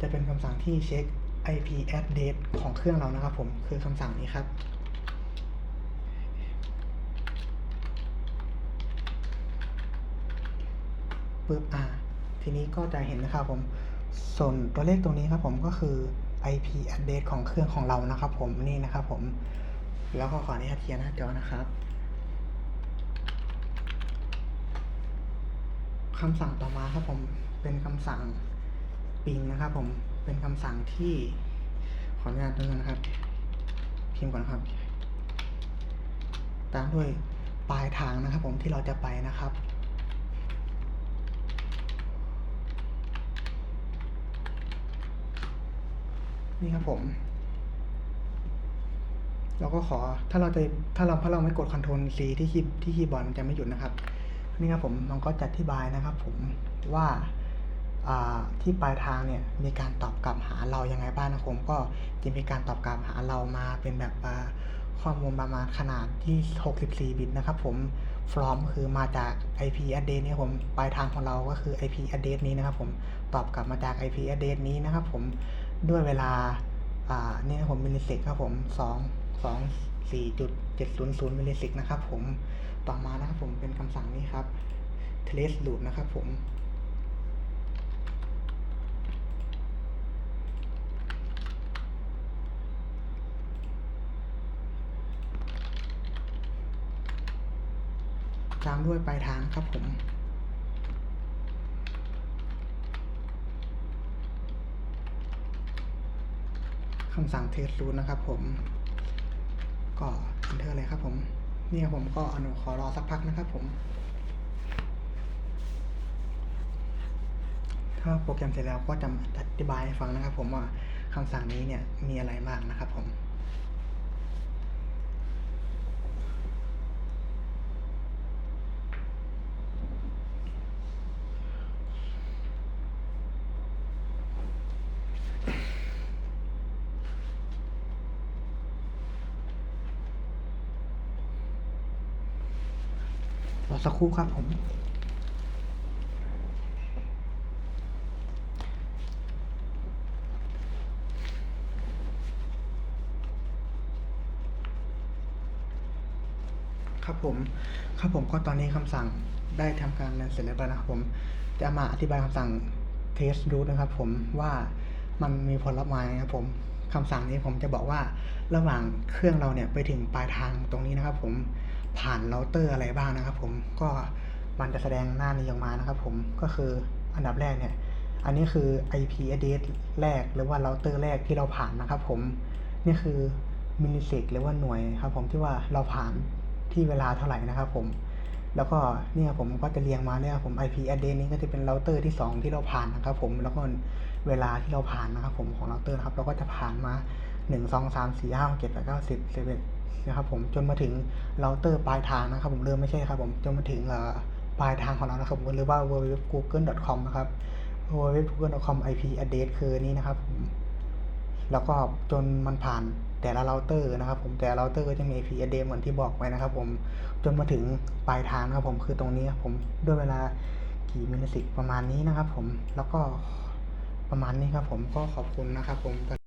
จะเป็นคำสั่งที่เช็ค IP address ของเครื่องเรานะครับผม คือคำสั่งนี้ครับ ปึ๊บ อ่า ทีนี้ก็จะเห็นนะครับผม ส่วนตัวเลขตรงนี้ครับผมก็คือ IP address ของเครื่องของเรานะครับผม นี่นะครับผม แล้วก็ขออนุญาตเคลียร์หน้าจอนะครับ คำสั่งต่อมาครับผมเป็นคำสั่งปิงนะครับ ผมเป็นคำสั่งที่ขออนุญาตตรงนั้นนะครับพิมพ์ก่อนนะครับ ตามด้วยปลายทางนะครับ ผมที่เราจะไปนะครับนี่ครับผม เราก็ขอถ้าเราจะถ้าเราถ้าเราไม่กด Ctrl C ที่คีย์ที่คีย์บอร์ดมันจะไม่หยุดนะครับ นี่ครับผมมันก็จะอธิบายนะครับผมว่าที่ปลายทางเนี่ยมีการตอบกลับหาเรายังไงบ้างนะครับผมก็จะมีการตอบกลับหาเรามาเป็นแบบข้อมูลประมาณขนาดที่ 64 บิตนะครับผม from คือมาจาก IP address เนี่ยผมปลายทางของเราก็คือ IP address นี้นะครับผมตอบกลับมาจาก IP address นี้นะครับผมด้วยเวลา อ่านี่นะผมมิลลิเซกครับผม2 2 4.700มิลลิเซกนะครับผมต่อมานะครับผมเป็นคำสั่งนี้ครับ trace root นะครับผมตามด้วยปลายทางครับผม คำสั่ง test root นะครับผม ก็ enter เลยครับผม นี่ครับผมก็อนุขอรอสักพักนะครับผมถ้าโปรแกรมเสร็จแล้วก็จะอธิบายให้ฟังนะครับผมว่าคำสั่งนี้เนี่ยมีอะไรบ้างนะครับผม รอสักครู่ครับผมครับผม ครับผมก็ตอนนี้คำสั่งได้ทำการรันเสร็จแล้วนะครับผม จะมาอธิบายคำสั่ง test root นะครับผมว่ามันมีผลลัพธ์มานะครับผมคำสั่งนี้ผมจะบอกว่าระหว่างเครื่องเราเนี่ยไปถึงปลายทางตรงนี้นะครับผม ผ่านเราเตอร์อะไรบ้างนะครับ ผมก็มันจะแสดงหน้านี้ออกมานะครับผมก็คืออันดับแรกเนี่ย อันนี้คือ IP address แรกหรือว่าเราเตอร์แรกที่เราผ่านนะครับ ผมนี่คือมิลลิเซกหรือว่าหน่วยครับ ผมที่ว่าเราผ่านที่เวลาเท่าไหร่นะครับผมแล้วก็เนี่ยผมก็จะเรียงมาเนี่ยผม IP address นี้ก็จะเป็นเราเตอร์ที่ 2 ที่เราผ่านนะครับ ผมแล้วก็เวลาที่เราผ่านนะครับ ผมของเราเตอร์ครับเราก็จะผ่านมา 1 2 3 4 5 6 7 8 9 10 11 นะครับผมจนมาถึงเราเตอร์ปลายทางนะครับผมเริ่มไม่ใช่ครับผมจนมาถึงปลายทางของเรานะครับผมหรือว่า www.google.com นะครับ www.google.com IP address คือนี้นะครับผมแล้วก็จนมันผ่านแต่ละเราเตอร์นะครับผมแต่ละเราเตอร์ก็จะมี IP address เหมือนที่บอกไว้นะครับผมจนมาถึงปลายทางนะครับผมคือตรงนี้ครับผมด้วยเวลากี่มิลลิสิกประมาณนี้นะครับผมแล้วก็ประมาณนี้ครับผมก็ขอบคุณนะครับผม